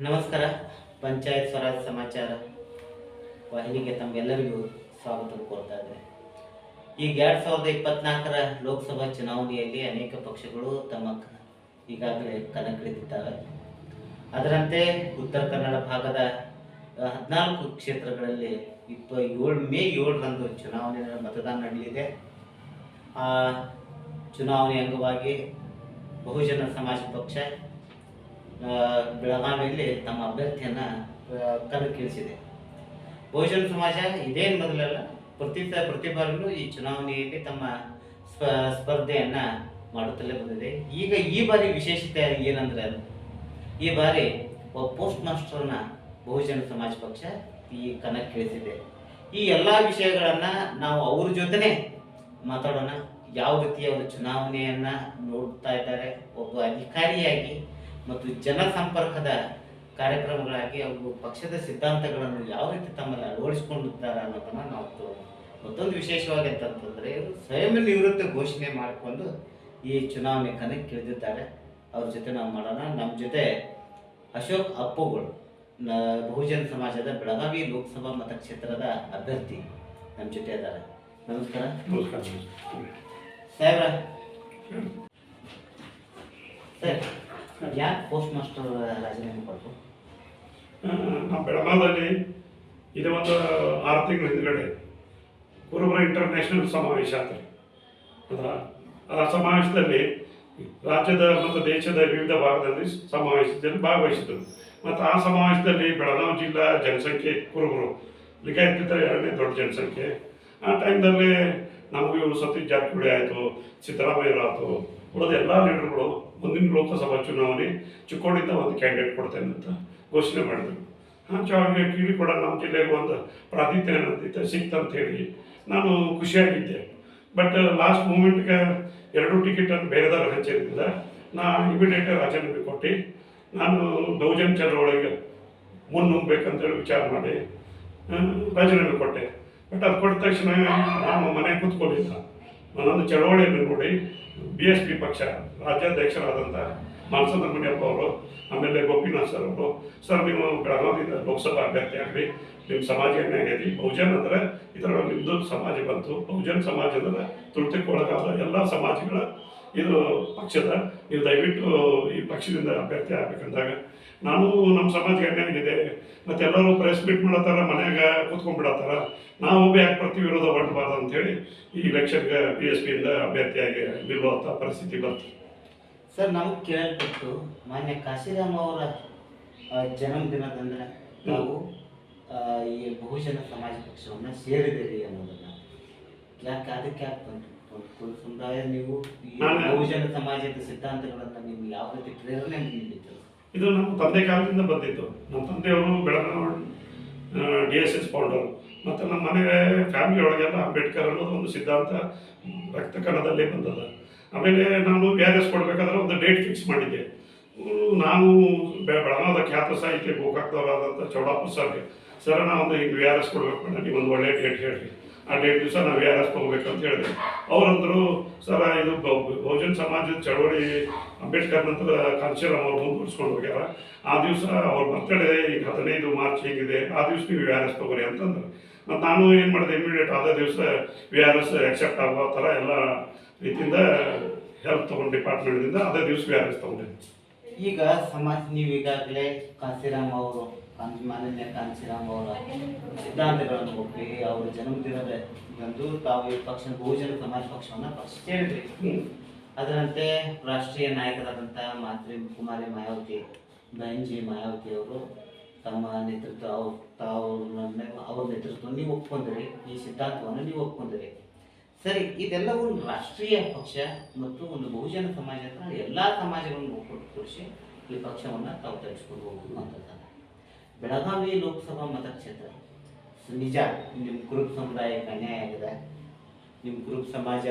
ನಮಸ್ಕಾರ, ಪಂಚಾಯತ್ ಸ್ವರಾಜ್ ಸಮಾಚಾರ. ವಾಹಿನಿಗೆ ತಮಗೆಲ್ಲರಿಗೂ ಸ್ವಾಗತ ಕೋರ್ತಾ ಇದ್ದೇನೆ. ಈಗ ಎರಡು ಸಾವಿರದ ಇಪ್ಪತ್ನಾಲ್ಕರ ಲೋಕಸಭಾ ಚುನಾವಣೆಯಲ್ಲಿ ಅನೇಕ ಪಕ್ಷಗಳು ತಮ್ಮ ಈಗಾಗಲೇ ಕಣಕ್ಕಿಳಿದಿದ್ದಾವೆ ಅದರಂತೆ ಉತ್ತರ ಕನ್ನಡ ಭಾಗದ ಹದಿನಾಲ್ಕು ಕ್ಷೇತ್ರಗಳಲ್ಲಿ ಇಪ್ಪ ಏಳು ಮೇ ಏಳರಂದು ಚುನಾವಣೆ ಮತದಾನ ನಡೆಯಲಿದೆ. ಆ, ಚುನಾವಣೆ ಅಂಗವಾಗಿ ಬಹುಜನ ಸಮಾಜ ಪಕ್ಷ ಬೆಳಗಾವಿಯಲ್ಲಿ ತಮ್ಮ ಅಭ್ಯರ್ಥಿಯನ್ನ ಕಣಕ್ಕಿಳಿಸಿದೆ. ಬಹುಜನ ಸಮಾಜ ಇದೇನು ಮೊದಲಲ್ಲ ಪ್ರತಿ ಪ್ರತಿ ಬಾರಿಯೂ ಈ ಚುನಾವಣೆಯಲ್ಲಿ ತಮ್ಮ ಸ್ಪ, ಸ್ಪರ್ಧೆಯನ್ನ ಮಾಡುತ್ತಲೇ ಬಂದಿದೆ. ಈಗ ಈ ಬಾರಿ ವಿಶೇಷತೆ ಏನಂದ್ರೆ ಈ ಬಾರಿ ಒಬ್ಬ ಪೋಸ್ಟ್ ಮಾಸ್ಟರ್ನ ಬಹುಜನ ಸಮಾಜ ಪಕ್ಷ ಈ ಕಣಕ್ಕಿಳಿಸಿದೆ. ಈ ಎಲ್ಲ ವಿಷಯಗಳನ್ನ ನಾವು ಅವ್ರ ಜೊತೆನೆ ಮಾತಾಡೋಣ. ಯಾವ ರೀತಿಯ ಒಂದು ಚುನಾವಣೆಯನ್ನ ನೋಡ್ತಾ ಇದ್ದಾರೆ, ಒಬ್ಬ ಅಧಿಕಾರಿಯಾಗಿ ಮತ್ತು ಜನಸಂಪರ್ಕದ ಕಾರ್ಯಕ್ರಮಗಳಾಗಿ ಅವರು ಪಕ್ಷದ ಸಿದ್ಧಾಂತಗಳನ್ನು ಯಾವ ರೀತಿ ತಮ್ಮಲ್ಲಿ ಅಳವಡಿಸಿಕೊಂಡಿದ್ದಾರೆ ಅನ್ನೋದನ್ನ ನಾವು ಮತ್ತೊಂದು ವಿಶೇಷವಾಗಿ ಅಂತಂತಂದ್ರೆ ಇವರು ಸ್ವಯಂ ನಿವೃತ್ತಿ ಘೋಷಣೆ ಮಾಡಿಕೊಂಡು ಈ ಚುನಾವಣೆ ಕಣಕ್ಕಿಳಿದಿದ್ದಾರೆ ಅವ್ರ ಜೊತೆ ನಾವು ಮಾಡೋಣ. ನಮ್ಮ ಜೊತೆ ಅಶೋಕ್ ಅಪ್ಪುಗಳು ನ- ಬಹುಜನ ಸಮಾಜದ ಬೆಳಗಾವಿ ಲೋಕಸಭಾ ಮತಕ್ಷೇತ್ರದ ಅಭ್ಯರ್ಥಿ ನಮ್ಮ ಜೊತೆ ಇದ್ದಾರೆ. ನಮಸ್ಕಾರ. ನಮಸ್ಕಾರ. ಸಾಹೇಬ್ರ. ಸರ್ ಯಾಕೆ ಪೋಸ್ಟ್ ಮಾಸ್ಟರ್ ರಾಜೀನಾಮೆ ಕೊಟ್ಟರು ನಮ್ಮ ಬೆಳಗಾವದಲ್ಲಿ ಇದು ಒಂದು ಆರು ತಿಂಗಳ ಹಿಂದ್ಗಡೆ ಕುರುಬರ ಇಂಟರ್ನ್ಯಾಷನಲ್ ಸಮಾವೇಶ ಆತ್ರಿ ಅದರ, ಆ ಸಮಾವೇಶದಲ್ಲಿ ರಾಜ್ಯದ ಮತ್ತು ದೇಶದ ವಿವಿಧ ಭಾಗದಲ್ಲಿ ಸಮಾವೇಶದಲ್ಲಿ ಭಾಗವಹಿಸಿದರು. ಮತ್ತು ಆ ಸಮಾವೇಶದಲ್ಲಿ ಬೆಳಗಾವಿ ಜಿಲ್ಲಾ ಜನಸಂಖ್ಯೆ ಕುರುಬರು ಲಿಖಾಯಿತ ಎರಡನೇ ದೊಡ್ಡ ಜನಸಂಖ್ಯೆ. ಆ ಟೈಮ್ದಲ್ಲಿ ನಮಗೂ ಸತೀಶ್ ಜಾರಕಿಹೊಳಿ ಆಯಿತು ಸಿದ್ದರಾಮಯ್ಯರು ಆಯಿತು ಉಳಿದ ಎಲ್ಲ ಲೀಡರ್ಗಳು ಮುಂದಿನ ಲೋಕಸಭಾ ಚುನಾವಣೆ ಚಿಕ್ಕೋಡಿಂದ ಒಂದು ಕ್ಯಾಂಡಿಡೇಟ್ ಕೊಡ್ತೇನೆ ಅಂತ ಘೋಷಣೆ ಮಾಡಿದರು. ಹಾಗೆ ಕೀಳಿ ಕೂಡ ನಮ್ಮ ಜಿಲ್ಲೆಗೆ ಒಂದು ಅನ್ನೋದಿತ್ತು ಸಿಕ್ತಂತ ಹೇಳಿ. ನಾನು ಖುಷಿಯಾಗಿದ್ದೆ. ಬಟ್ ಲಾಸ್ಟ್ ಮೂಮೆಂಟ್ಗೆ ಎರಡು ಟಿಕೆಟನ್ನು ಬೇರೆದವ್ರು ಹಂಚಿದ್ರಿಂದ ನಾ ಇಮಿಡಿಯೇಟ್ ರಾಜೀನಾಮೆ ಕೊಟ್ಟು, ನಾನು ಬಹುಜನ ಚಳವಳಿಗೆ ಮುನ್ನುಗ್ಬೇಕಂತೇಳಿ ವಿಚಾರ ಮಾಡಿ ರಾಜೀನಾಮೆ ಕೊಟ್ಟೆ. ಬಟ್ ಅದು ಕೊಟ್ಟ ತಕ್ಷಣ ನಾನು ಮನೆಗೆ ಕೂತ್ಕೊಂಡಿಲ್ಲ ನಾನೊಂದು ಚಳವಳಿಯನ್ನು ನೋಡಿ ಬಿ ಎಸ್ ಪಿ ಪಕ್ಷ ರಾಜ್ಯಾಧ್ಯಕ್ಷರಾದಂಥ ಮಾನಸಂದ್ರ ಮುನಿಯಪ್ಪ ಅವರು ಆಮೇಲೆ ಗೋಪಿನಾಥ್ ಸರ್ ಅವರು, ಸರ್ ನೀವು ಬೆಳಗಾವಿಯಿಂದ ಲೋಕಸಭಾ ಅಭ್ಯರ್ಥಿ ಆಗಲಿ ನಿಮ್ಮ ಸಮಾಜ ಏನೇ ಆಗೈತಿ. ಬಹುಜನ್ ಅಂದ್ರೆ ಇದರೊಳಗೆ ನಿಮ್ಮದು ಸಮಾಜ ಬಂತು. ಬಹುಜನ್ ಸಮಾಜ ಅಂದ್ರೆ ತುಳಿತಕ್ಕೆ ಒಳಗಾದ ಎಲ್ಲ ಸಮಾಜಗಳ ಇದು ಪಕ್ಷದ ನೀವು ದಯವಿಟ್ಟು ಈ ಪಕ್ಷದಿಂದ ಅಭ್ಯರ್ಥಿ ಆಗ್ಬೇಕಂದಾಗ ನಾನು ನಮ್ಮ ಸಮಾಜ ಮತ್ತೆ ಎಲ್ಲರೂ ಪ್ರೆಸ್ ಮೀಟ್ ಮಾಡತ್ತಾರ ಮನ್ಯಾಗ ಕೂತ್ಕೊಂಡ್ಬಿಡತ್ತಾರ. ನಾವು ಯಾಕೆ ಪ್ರತಿ ವಿರೋಧ ಮಾಡಬಾರ್ದು ಅಂತೇಳಿ ಈ ಇಲೆಕ್ಷನ್ಗೆ ಬಿ ಎಸ್ ಪಿಯಿಂದ ಅಭ್ಯರ್ಥಿಯಾಗಿ ನಿಲ್ಲುವಂಥ ಪರಿಸ್ಥಿತಿ ಬಂತು. ಸರ್ ನಮ್ಗೆ ಕೇಳಲ್ಪಟ್ಟು ಮಾನ್ಯ ಕಾಶಿರಾಮ್ ಅವರ ಜನ್ಮದಿನದಂದ್ರೆ ನಾವು ಈ ಬಹುಜನ ಸಮಾಜ ಪಕ್ಷವನ್ನು ಸೇರಿದಿರಿ ಅನ್ನೋದನ್ನ. ಯಾಕೆ, ಅದಕ್ಕೆ ಯಾಕೆ ಬಂತು? ಸಮುದಾಯ ನೀವು ಈ ನಾನು- ಬಹುಜನ ಸಮಾಜದ ಸಿದ್ಧಾಂತಗಳನ್ನ ನಿಮ್ಗೆ ಯಾವ ರೀತಿ ಪ್ರೇರಣೆ ನೀಡಿತ್ತು ಇದು ನಮ್ಮ ತಂದೆ ಕಾಲದಿಂದ ಬಂದಿತ್ತು. ನಮ್ಮ ತಂದೆಯವರು Belagavi D S S founder. ಮತ್ತು ನಮ್ಮ ಮನೆ ಫ್ಯಾಮಿಲಿ ಒಳಗೆಲ್ಲ ಅಂಬೇಡ್ಕರ್ ಅನ್ನೋದು ಒಂದು ಸಿದ್ಧಾಂತ ರಕ್ತ ಕಣದಲ್ಲೇ ಬಂದದ. ಆಮೇಲೆ ನಾನು ಬಿ ಆರ್ ಎಸ್ ಕೊಡಬೇಕಾದ್ರೆ ಒಂದು ಡೇಟ್ ಫಿಕ್ಸ್ ಮಾಡಿದ್ದೆ. ನಾವು ನಾನು ಬೆ- ಬೆಳಗಾವದ ಖ್ಯಾತ ಸಾಹಿತ್ಯ ಗೋಕಾಕ್ದವರಾದಂಥ ಚೌಡಪ್ಪ ಸರ್ಗೆ ಸರ್ ನಾವು ಒಂದು ಹಿಂಗೆ ಎಸ್ ಕೊಡ್ಬೇಕು ಮೇಡಮ್ ನೀವು ಒಂದು ಒಳ್ಳೆ ಡೇಟ್ ಹೇಳಿ ಡೇಟ್ ದಿವಸ ನಾವು ಆರ್ ಅಂತ ಹೇಳಿದೆ ಅವರಂದ್ರು, ಸರ, ಇದು ಬಹುಜನ ಸಮಾಜದ ಚಳವಳಿ ಅಂಬೇಡ್ಕರ್ ನಂತರ ಕಾಂಶೀರಾಮ್ ಅವರು ಮುಂದುವರಿಸ್ಕೊಂಡು ಹೋಗ್ಯಾರ. ಆ ದಿವಸ ಅವ್ರು ಬರ್ತಡೇ, ಈಗ ಹದಿನೈದು ಮಾರ್ಚ್ ಹೇಗಿದೆ. ಆ ದಿವಸ ನೀವು ವಿ ಆರ್ ಎಸ್ ತೊಗೊರಿ ಅಂತಂದ್ರೆ. ಮತ್ತು ನಾನು ಏನು ಮಾಡಿದೆ ಇಮಿಡಿಯೇಟ್ ಅದೇ ದಿವಸ ವಿ ಆರ್ ಎಸ್ ಅಕ್ಸೆಪ್ಟ್ ಆಗೋ ಥರ ಎಲ್ಲ ರೀತಿಯಿಂದ ಹೆಲ್ಪ್ ತೊಗೊಂಡು ಡಿಪಾರ್ಟ್ಮೆಂಟ್ದಿಂದ ಅದೇ ದಿವಸ ವಿ ಆರ್ ಎಸ್ ತೊಗೊಂಡೆ ಈಗ ಸಮಾಜ, ನೀವು ಈಗಾಗಲೇ ಕಾಂತಿರಾಮ್ ಅವರು ಕಾಂತಿ ಮಾನನ್ಯ ಕಾಂತಿರಾಮ್ ಅವರ. ಸಿದ್ಧಾಂತಗಳನ್ನು ಒಪ್ಪಿ ಅವರ ಜನ್ಮದಿನದ ಇದಂದು ತಾವು ಈ ಪಕ್ಷ, ಬಹುಜನ ಸಮಾಜ ಪಕ್ಷವನ್ನ ಫಸ್ಟ್ ಹೇಳಿದ್ರಿ ಅದರಂತೆ ರಾಷ್ಟ್ರೀಯ ನಾಯಕರಾದಂಥ ಮಾತ್ರಿ ಕುಮಾರಿ ಮಾಯಾವತಿ ಬಹನ್ಜಿ ಮಾಯಾವತಿ ಅವರು ತಮ್ಮ ನೇತೃತ್ವ ಅವ್ರು ತಾವು ಅವ್ರ ನೇತೃತ್ವ ನೀವು ಒಪ್ಕೊಂಡಿರಿ, ಈ ಸಿದ್ಧಾಂತವನ್ನು ನೀವು ಒಪ್ಕೊಂಡಿರಿ. ಸರಿ, ಇದೆಲ್ಲವೂ ಒಂದು ರಾಷ್ಟ್ರೀಯ ಪಕ್ಷ ಮತ್ತು ಒಂದು ಬಹುಜನ ಸಮಾಜ ಎಲ್ಲಾ ಸಮಾಜಗಳನ್ನು ಒಟ್ಟುಗೂಡಿಸಿ ಈ ಪಕ್ಷವನ್ನು ತಾವು ತರಿಸ್ಕೊಂಡು ಅಂತಂದ್ರೆ ಬೆಳಗಾವಿ ಲೋಕಸಭಾ ಮತಕ್ಷೇತ್ರ. ನಿಜ ನಿಮ್ಮ ಕುರುಬ ಸಮುದಾಯಕ್ಕೆ ಅನ್ಯಾಯ ಆಗಿದೆ. ನಿಮ್ಮ ಕುರುಬ ಸಮಾಜ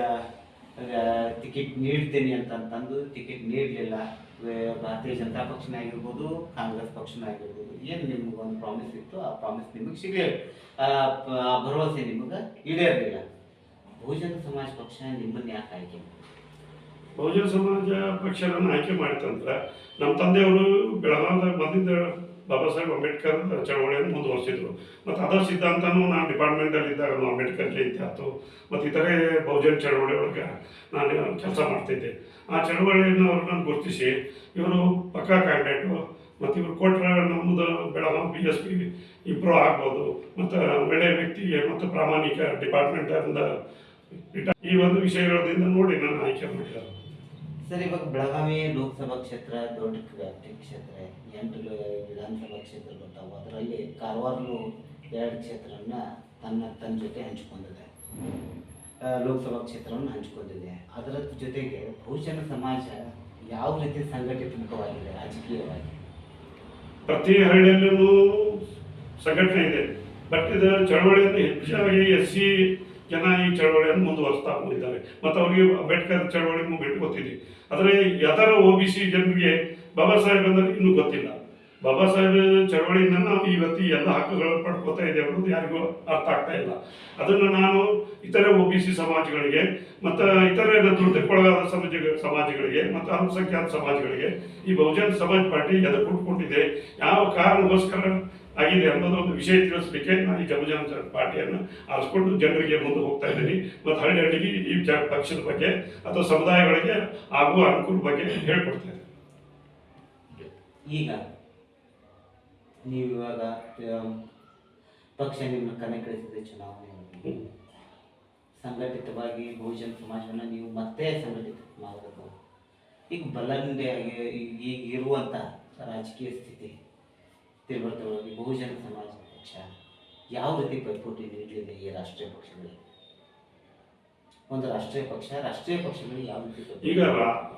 ಟಿಕೆಟ್ ನೀಡ್ತೇನೆ ಅಂತಂತಂದು ಟಿಕೆಟ್ ನೀಡಲಿಲ್ಲ. ಭಾರತೀಯ ಜನತಾ ಪಕ್ಷನೇ ಆಗಿರ್ಬೋದು, ಕಾಂಗ್ರೆಸ್ ಪಕ್ಷನೇ ಆಗಿರ್ಬೋದು. ಏನು ನಿಮ್ಗೆ ಒಂದು ಪ್ರಾಮಿಸ್ ಇತ್ತು? ಆ ಪ್ರಾಮಿಸ್ ನಿಮಗೆ ಸಿಗಲಿಲ್ಲ. ಆ ಭರವಸೆ ನಿಮಗೆ ಈಡೇರಲಿಲ್ಲ ಬಹುಜನ ಸಮಾಜ ಪಕ್ಷ ನಿಮ್ಮನ್ನು ಯಾಕೆ ಆಯ್ಕೆ? ಬಹುಜನ ಸಮಾಜ ಪಕ್ಷ ಆಯ್ಕೆ ಮಾಡಿತಂದ್ರೆ ನಮ್ಮ ತಂದೆಯವರು ಬೆಳಗಾವಿ ಮೊದಲಿಂದ ಬಾಬಾ ಸಾಹೇಬ್ ಅಂಬೇಡ್ಕರ್ ಚಳವಳಿಯನ್ನು ಮುಂದುವರಿಸಿದ್ರು ಮತ್ತು ಅದರ ಸಿದ್ಧಾಂತನೂ ನಾನು ಡಿಪಾರ್ಟ್ಮೆಂಟಲ್ಲಿ ಇದ್ದಾಗ ಅಂಬೇಡ್ಕರ್ ಜಯಂತಿ ಆಯಿತು. ಮತ್ತು ಇತರೆ ಬಹುಜನ್ ಚಳವಳಿ ಒಳಗೆ ನಾನು ಕೆಲಸ ಮಾಡ್ತಿದ್ದೆ. ಆ ಚಳವಳಿಯನ್ನು ಅವ್ರನ್ನ ಗುರುತಿಸಿ, ಇವರು ಪಕ್ಕಾ ಕ್ಯಾಂಡಿಡೇಟು ಮತ್ತು ಇವರು ಕೊಟ್ಟರೆ ನಮ್ಮದು Belagavi B S P improve ಆಗ್ಬೋದು. ಮತ್ತು ಒಳ್ಳೆಯ ವ್ಯಕ್ತಿಗೆ ಮತ್ತು ಪ್ರಾಮಾಣಿಕ ಡಿಪಾರ್ಟ್ಮೆಂಟಿಂದ ಈ ಒಂದು ವಿಷಯಗಳಿಂದ ನೋಡಿ ನಾನು ಆಯ್ಕೆ ಮಾಡಿದ್ದಾರೆ ಸರ್, ಇವಾಗ ಬೆಳಗಾವಿ ಲೋಕಸಭಾ ಕ್ಷೇತ್ರ ದೊಡ್ಡ ವ್ಯಾಪ್ತಿ ಕ್ಷೇತ್ರ, ಎಂಟು ವಿಧಾನಸಭಾ ಕ್ಷೇತ್ರ ಬರ್ತಾವೆ. ಅದರಲ್ಲಿ ಕಾರವಾರನು ಎರಡು ಕ್ಷೇತ್ರನ ತನ್ನ ತನ್ನ ಜೊತೆ ಹಂಚಿಕೊಂಡಿದೆ. ಲೋಕಸಭಾ ಕ್ಷೇತ್ರವನ್ನು ಹಂಚಿಕೊಂಡಿದೆ. ಅದರ ಜೊತೆಗೆ ಬಹುಜನ ಸಮಾಜ ಯಾವ ರೀತಿ ಸಂಘಟಿತವಾಗಿದೆ ರಾಜಕೀಯವಾಗಿ? ಪ್ರತಿ ಹಳ್ಳಿಯಲ್ಲೂ ಸಂಘಟನೆ ಇದೆ. ಬಟ್ ಇದು ಚಳವಳಿಯನ್ನು ಹೆಚ್ಚಾಗಿ ಎಸ್ ಸಿ ಜನ ಈ ಚಳವಳಿಯನ್ನು ಮುಂದುವರಿಸ್ತಾ ಹೋಗಿದ್ದಾರೆ ಮತ್ತು ಅವರಿಗೆ ಅಂಬೇಡ್ಕರ್ ಚಳವಳಿ ಮೂಮೆಂಟ್ ಗೊತ್ತಿದೆ. ಆದರೆ ಅದರ ಒ ಬಿ ಸಿ ಜನರಿಗೆ ಬಾಬಾ ಸಾಹೇಬ್ ಅಂದರೆ ಇನ್ನೂ ಗೊತ್ತಿಲ್ಲ. ಬಾಬಾ ಸಾಹೇಬ್ ಚಳವಳಿಯಿಂದ ನಾವು ಇವತ್ತು ಎಲ್ಲ ಹಕ್ಕುಗಳನ್ನು ಪಡ್ಕೋತಾ ಇದೆ ಅನ್ನೋದು ಯಾರಿಗೂ ಅರ್ಥ ಆಗ್ತಾ ಇಲ್ಲ. ಅದನ್ನು ನಾನು ಇತರೆ ಒ ಬಿ ಸಿ ಸಮಾಜಗಳಿಗೆ ಮತ್ತು ಇತರೆ ದುರ್ದಕ್ಕೊಳಗಾದ ಸಮಾಜ ಸಮಾಜಗಳಿಗೆ ಮತ್ತು ಅಲ್ಪಸಂಖ್ಯಾತ ಸಮಾಜಗಳಿಗೆ ಈ ಬಹುಜನ ಸಮಾಜ ಪಾರ್ಟಿ ಎದಕ್ಕೆ ಹುಟ್ಕೊಂಡಿದೆ ಯಾವ ಕಾರಣಕ್ಕೋಸ್ಕರ ಆಗಿದೆ ಅನ್ನೋದು ಒಂದು ವಿಷಯ ತಿಳಿಸ್ಲಿಕ್ಕೆ ನಾನು ಈ ಜನಜನ ಪಾರ್ಟಿಯನ್ನು ಆರಿಸ್ಕೊಂಡು ಜನರಿಗೆ ಮುಂದೆ ಹೋಗ್ತಾ ಇದ್ದೀನಿ. ಮತ್ತು ಹಳ್ಳಿ ಹಳ್ಳಿಗೆ ಈ ಜ ಪಕ್ಷದ ಬಗ್ಗೆ ಅಥವಾ ಸಮುದಾಯಗಳಿಗೆ ಆಗುವ ಅನುಕೂಲ ಬಗ್ಗೆ ಹೇಳ್ಕೊಡ್ತಾ ಇದ್ದೀನಿ. ಈಗ ನೀವು ಇವಾಗ ಪಕ್ಷ ನಿಮ್ಮ ಕಣಕ್ಕಿಳಿಸಿದೆ ಚುನಾವಣೆಯಲ್ಲಿ ಚುನಾವಣೆ ಸಂಘಟಿತವಾಗಿ ಬಹುಜನ ಸಮಾಜವನ್ನು ನೀವು ಮತ್ತೆ ಸಂಘಟಿತ ಮಾಡಬೇಕು. ಈಗ ಬಲಂಡೆಯಾಗಿ ಈಗ ಇರುವಂಥ ರಾಜಕೀಯ ಸ್ಥಿತಿ ತಿರುವರ್ತವಾಗಿ ಬಹುಜನ ಸಮಾಜ ಪಕ್ಷ ಯಾವ ರೀತಿ ಪೈಪೋಟಿ ನೀಡಲಿದೆ ಈ ರಾಷ್ಟ್ರೀಯ ಪಕ್ಷಗಳಿಗೆ ಒಂದು ರಾಷ್ಟ್ರೀಯ ಪಕ್ಷ, ರಾಷ್ಟ್ರೀಯ ಪಕ್ಷಗಳು ಯಾವ ರೀತಿ ಈಗ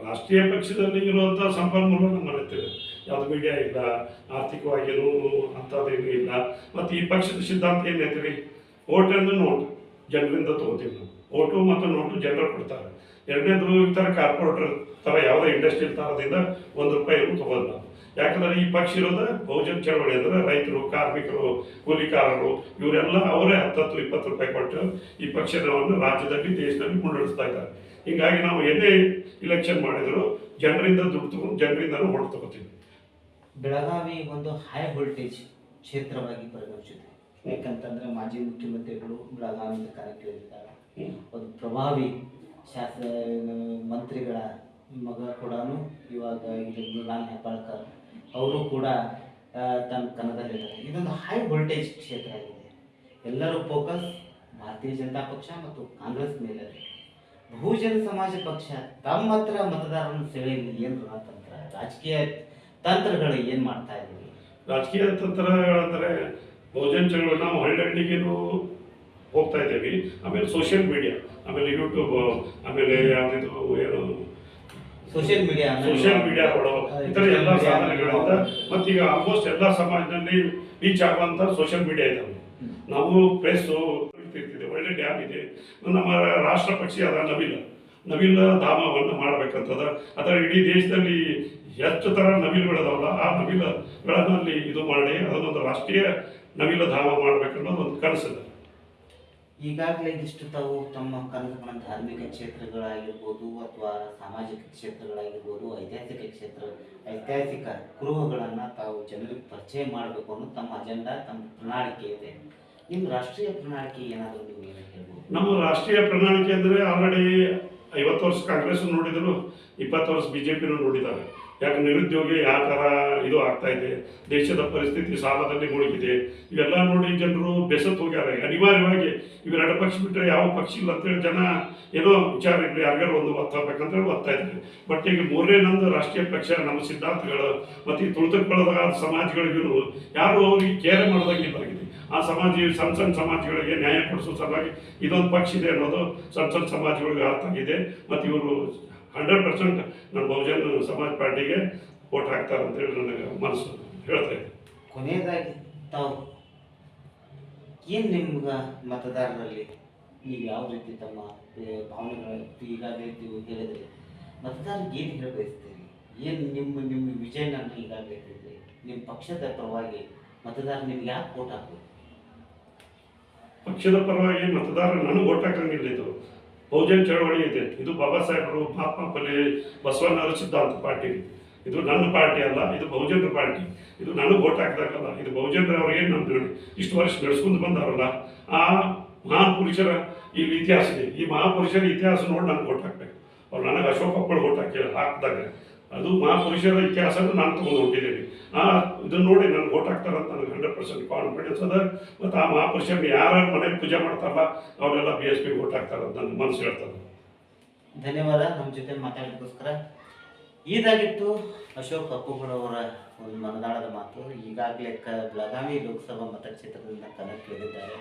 ರಾಷ್ಟ್ರೀಯ ಪಕ್ಷದಲ್ಲಿ ಇರುವಂತಹ ಸಂಪನ್ಮೂಲ ನಮ್ಮ ಯಾವ್ದು ಮೀಡಿಯಾ ಇಲ್ಲ ಆರ್ಥಿಕವಾಗಿಯೂ ಅಂಥದ್ದೇನು ಇಲ್ಲ. ಮತ್ತು ಈ ಪಕ್ಷದ ಸಿದ್ಧಾಂತ ಏನೈತೆ ಓಟ್ ಅಂದ್ರೆ ನೋಟ್, ಜನರಿಂದ ತಗೋತೀವಿ. ನಾವು ಓಟು ಮತ್ತು ನೋಟು ಜನರು ಕೊಡ್ತಾರೆ. ಎರಡನೇ ಈ ಥರ ಕಾರ್ಪೊರೇಟರ್ ಥರ ಯಾವುದೇ ಇಂಡಸ್ಟ್ರಿ ಥರದಿಂದ ಒಂದು ರೂಪಾಯಿ ತಗೋಲ್ಲ. ನಾವು ಯಾಕಂದ್ರೆ ಈ ಪಕ್ಷ ಇರೋದು ಬಹುಜನ ಚಳವಳಿ ಅಂದ್ರೆ ರೈತರು ಕಾರ್ಮಿಕರು ಕೂಲಿಕಾರರು ಇವರೆಲ್ಲ ಅವರೇ ಹತ್ತತ್ತು ಇಪ್ಪತ್ತು ರೂಪಾಯಿ ಕೊಟ್ಟು ಈ ಪಕ್ಷವನ್ನು ರಾಜ್ಯದಲ್ಲಿ ದೇಶದಲ್ಲಿ ಮುನ್ನಡೆಸ್ತಾ ಇದ್ದಾರೆ. ಹೀಗಾಗಿ ನಾವು ಎಲ್ಲಿ ಇಲೆಕ್ಷನ್ ಮಾಡಿದ್ರು ಜನರಿಂದ ದುಡ್ಡು ತಗೊಂಡು ಜನರಿಂದ ಓಟ್ ತಗೋತೀವಿ. ಬೆಳಗಾವಿ ಒಂದು ಹೈ ವೋಲ್ಟೇಜ್ ಕ್ಷೇತ್ರವಾಗಿ ಪರಿಗಣಿಸಿದೆ ಯಾಕಂತಂದ್ರೆ ಮಾಜಿ ಮುಖ್ಯಮಂತ್ರಿಗಳು ಬೆಳಗಾವಿಯಿಂದ ಕಣಕ್ಕಿಳಿದಿದ್ದಾರೆ. ಒಂದು ಪ್ರಭಾವಿ ಶಾಸ ಮಂತ್ರಿಗಳ ಮಗ ಕೂಡ ಇವಾಗ ಇಲ್ಲಿ ಮೃಣಾಲ್ ಹೆಬ್ಬಾಳ್ಕರ್ ಅವರು ಕೂಡ ತನ್ನ ಕಣದಲ್ಲಿದ್ದಾರೆ ಇದೊಂದು ಹೈ ವೋಲ್ಟೇಜ್ ಕ್ಷೇತ್ರ ಆಗಿದೆ. ಎಲ್ಲರೂ ಫೋಕಸ್ ಭಾರತೀಯ ಜನತಾ ಪಕ್ಷ ಮತ್ತು ಕಾಂಗ್ರೆಸ್ ಮೇಲೆ. ಬಹುಜನ ಸಮಾಜ ಪಕ್ಷ ತಮ್ಮ ಹತ್ರ ಮತದಾರರನ್ನು ಸೆಳೆಯಲು ಏನು ತಂತ್ರ ರಾಜಕೀಯ ತಂತ್ರಗಳು ಏನು ಮಾಡ್ತಾ ಇದ್ದೀವಿ ರಾಜಕೀಯ ತಂತ್ರಗಳಂದರೆ ಬಹುಜನ ಚಳವಳಿ ನಾವು ಹಳ್ಳಿ ಹಳ್ಳಿಗೇನು ಹೋಗ್ತಾ ಇದ್ದೀವಿ. ಆಮೇಲೆ ಸೋಷಿಯಲ್ ಮೀಡಿಯಾ ಆಮೇಲೆ ಯೂಟ್ಯೂಬ್ ಆಮೇಲೆ ಯಾವುದಿದು ಏನು ಸೋಷಿಯಲ್ ಮೀಡಿಯಾ ಸೋಷಿಯಲ್ ಮೀಡಿಯಾಗಳು ಇತರ ಎಲ್ಲ ಸಾಧನಗಳಿಂದ ಈಗ ಆಲ್ಮೋಸ್ಟ್ ಎಲ್ಲ ಸಮಾಜದಲ್ಲಿ ರೀಚ್ ಆಗುವಂಥ ಸೋಷಿಯಲ್ ಮೀಡಿಯಾ ಇದ್ದಾವೆ ನಾವು ಪ್ರೆಸ್ಸು ಇರ್ತಿದೆ ಒಳ್ಳೆ ಡ್ಯಾಮ್ ಇದೆ. ನಮ್ಮ ರಾಷ್ಟ್ರ ಪಕ್ಷಿ ಅದ ನವಿಲ. ನವಿಲ ಧಾಮವನ್ನು ಮಾಡಬೇಕಂತದ. ಅದರ ಇಡೀ ದೇಶದಲ್ಲಿ ಎಷ್ಟು ಥರ ನವಿಲುಗಳದಾವಲ್ಲ ಆ ನವಿಲಗಳಲ್ಲಿ ಇದು ಮಾಡಿ ಅದನ್ನೊಂದು ರಾಷ್ಟ್ರೀಯ ನವಿಲ ಧಾಮ ಮಾಡಬೇಕನ್ನೋದು ಒಂದು ಕನಸಿದೆ. ಈಗಾಗಲೇ ಇದಿಷ್ಟು ತಾವು ತಮ್ಮ ಕನಸುಗಳ ಧಾರ್ಮಿಕ ಕ್ಷೇತ್ರಗಳಾಗಿರ್ಬೋದು ಅಥವಾ ಸಾಮಾಜಿಕ ಕ್ಷೇತ್ರಗಳಾಗಿರ್ಬೋದು, ಐತಿಹಾಸಿಕ ಕ್ಷೇತ್ರ, ಐತಿಹಾಸಿಕ ಕುರುಹುಗಳನ್ನು ತಾವು ಜನರಿಗೆ ಪರಿಚಯ ಮಾಡಬೇಕು ಅನ್ನೋ ತಮ್ಮ ಅಜೆಂಡಾ, ತಮ್ಮ ಪ್ರಣಾಳಿಕೆ ಇದೆ. ನಿಮ್ಮ ರಾಷ್ಟ್ರೀಯ ಪ್ರಣಾಳಿಕೆ ಏನಾದರೂ ನೀವು ಹೇಳ್ಬೋದು? ನಮ್ಮ ರಾಷ್ಟ್ರೀಯ ಪ್ರಣಾಳಿಕೆ ಅಂದರೆ ಆಲ್ರೆಡಿ ಐವತ್ತು ವರ್ಷ ಕಾಂಗ್ರೆಸ್ ನೋಡಿದರೂ, ಇಪ್ಪತ್ತು ವರ್ಷ ಬಿ ಜೆ ಪಿನೂ ನೋಡಿದ್ದಾರೆ. ಯಾಕೆ ನಿರುದ್ಯೋಗಿ ಯಾವ ಥರ ಇದು ಆಗ್ತಾ ಇದೆ, ದೇಶದ ಪರಿಸ್ಥಿತಿ ಸಾಲದಲ್ಲಿ ಮುಳುಗಿದೆ. ಇವೆಲ್ಲ ನೋಡಿ ಜನರು ಬೆಸತ್ ಹೋಗ್ಯಾರ. ಅನಿವಾರ್ಯವಾಗಿ ಇವೆರಡು ಪಕ್ಷ ಬಿಟ್ಟರೆ ಯಾವ ಪಕ್ಷ ಇಲ್ಲ ಅಂತೇಳಿ ಜನ ಏನೋ ವಿಚಾರ ಇರಲಿ ಯಾರಿಗಾರು ಒಂದು ಒತ್ತಾಗಬೇಕಂತೇಳಿ ಒತ್ತಾ ಇದ್ದಾರೆ ಬಟ್ ಈಗ ಮೂರನೇ ನಂದು ರಾಷ್ಟ್ರೀಯ ಪಕ್ಷ ನಮ್ಮ ಸಿದ್ಧಾಂತಗಳು ಮತ್ತು ಈ ತುಳಿತಕ್ಕೊಳಗಾದ ಸಮಾಜಗಳಿಗೂ ಯಾರು ಅವ್ರಿಗೆ ಕೇರ್ ಮಾಡ್ದಂಗಿಲ್ಲಾಗಿದೆ ಆ ಸಮಾಜ, ಸಣ್ಣ ಸಣ್ಣ ಸಮಾಜಗಳಿಗೆ ನ್ಯಾಯ ಕೊಡಿಸೋ ಸಲುವಾಗಿ ಇದೊಂದು ಪಕ್ಷ ಇದೆ ಅನ್ನೋದು ಸಣ್ಣ ಸಣ್ಣ ಸಮಾಜಗಳಿಗೆ ಅರ್ಥ ಆಗಿದೆ. ಮತ್ತು ಇವರು ಹಂಡ್ರೆಡ್ ಪರ್ಸೆಂಟ್ ನಮ್ಮ ಬಹುಜನ ಸಮಾಜ ಪಾರ್ಟಿಗೆ ವೋಟ್ ಹಾಕ್ತಾರೆ ಅಂತೇಳಿ ನನಗೆ ಮನಸ್ಸು ಹೇಳ್ತಾ ಇದೆ. ಕೊನೆಯದಾಗಿ ತಾವು ಏನು ನಿಮ್ಗೆ ಮತದಾರರಲ್ಲಿ ನೀವು ಯಾವ ರೀತಿ ತಮ್ಮ ಭಾವನೆಗಳ ಈಗಾಗಲೇ ನೀವು ಹೇಳಿದ್ರಿ? ಮತದಾರರಿಗೆ ಏನು ಹೇಳ ಬಯಸ್ತೀರಿ ಏನು ನಿಮ್ಮ ನಿಮ್ಮ ವಿಜಯನ ಈಗಾಗಲೇ ಹೇಳಿದ್ರಿ ನಿಮ್ಮ ಪಕ್ಷದ ಪರವಾಗಿ ಮತದಾರ ನಿಮ್ಗೆ ಯಾಕೆ ವೋಟ್ ಹಾಕಬೇಕು? ಪಕ್ಷದ ಪರವಾಗಿ ಮತದಾರ ನನಗೆ ಓಟ್ ಹಾಕಂಗಿಲ್ಲ ಇದು. ಬಹುಜನ ಚಳವಳಿ ಇದೆ. ಇದು ಬಾಬಾ ಸಾಹೇಬರು, ಮಹಾತ್ಮ ಫುಲೆ ಬಸವಣ್ಣವರು ಸಿದ್ಧಾಂತ ಪಾರ್ಟಿ. ಇದು ನನ್ನ ಪಾರ್ಟಿ ಅಲ್ಲ, ಇದು ಬಹುಜನರ ಪಾರ್ಟಿ. ಇದು ನನಗೆ ಓಟ್ ಹಾಕಿದಾಗಲ್ಲ, ಇದು ಬಹುಜನರವ್ರಿಗೆ ಏನು ಹೇಳಿ ಇಷ್ಟು ವರ್ಷ ನಡೆಸ್ಕೊಂಡು ಬಂದವರಲ್ಲ, ಆ ಮಹಾಪುರುಷರ ಈ ಇತಿಹಾಸ ಇದೆ. ಈ ಮಹಾಪುರುಷರ ಇತಿಹಾಸ ನೋಡಿ ನನಗೆ ಓಟ್ ಹಾಕ್ಬೇಕು. ಅವ್ರು ನನಗೆ ಅಶೋಕ ಓಟ್ ಹಾಕಿ ಹಾಕಿದಾಗ ಅದು ಮಹಾಪುರುಷರ ಇತಿಹಾಸವನ್ನು ನಾನು ತೊಗೊಂಡು ಆ, ಇದನ್ನು ನೋಡಿ ನನಗೆ ಓಟ್ ಹಾಕ್ತಾರಂತ ನನಗೆ ಹಂಡ್ರೆಡ್ ಪರ್ಸೆಂಟ್ ಕಾನ್ಫಿಡೆನ್ಸ್ ಅದ. ಮತ್ತು ಆ ಮಹಾಪುರುಷರು ಯಾರ್ಯಾರು ಮನೆಗೆ ಪೂಜೆ ಮಾಡ್ತಾರಲ್ಲ, ಅವರೆಲ್ಲ ಬಿ ಎಸ್ ಪಿ ಓಟ್ ಹಾಕ್ತಾರಂತ ನನ್ನ ಮನಸ್ಸು ಹೇಳ್ತದೆ. ಧನ್ಯವಾದ ನಮ್ಮ ಜೊತೆ ಮಾತಾಡೋದಕ್ಕೋಸ್ಕರ. ಇದಾಗಿತ್ತು ಅಶೋಕ್ ಅಪ್ಪುಗಳವರ ಒಂದು ಮನದಾಳದ ಮಾತು. ಈಗಾಗಲೇ ಕ, ಬೆಳಗಾವಿ ಲೋಕಸಭಾ ಮತಕ್ಷೇತ್ರದಿಂದ ಕಣಕ್ಕಿಳಿದಿದ್ದಾರೆ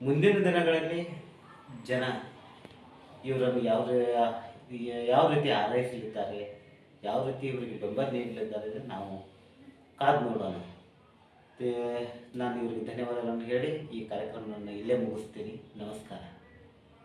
ಮುಂದಿನ ದಿನಗಳಲ್ಲಿ ಜನ ಇವರನ್ನು ಯಾವ ಯಾವ ರೀತಿ ಆರೈಸಲಿದ್ದಾರೆ ಯಾವ ರೀತಿ ಇವರಿಗೆ ಬೆಂಬಲ ನೀಡಲಿದ್ದಾರೆ ನಾವು ಕಾದು ನೋಡೋಣ. ನಾನು ಇವರಿಗೆ ಧನ್ಯವಾದಗಳನ್ನು ಹೇಳಿ ಈ ಕಾರ್ಯಕ್ರಮವನ್ನು ಇಲ್ಲೇ ಮುಗಿಸ್ತೀನಿ. ನಮಸ್ಕಾರ.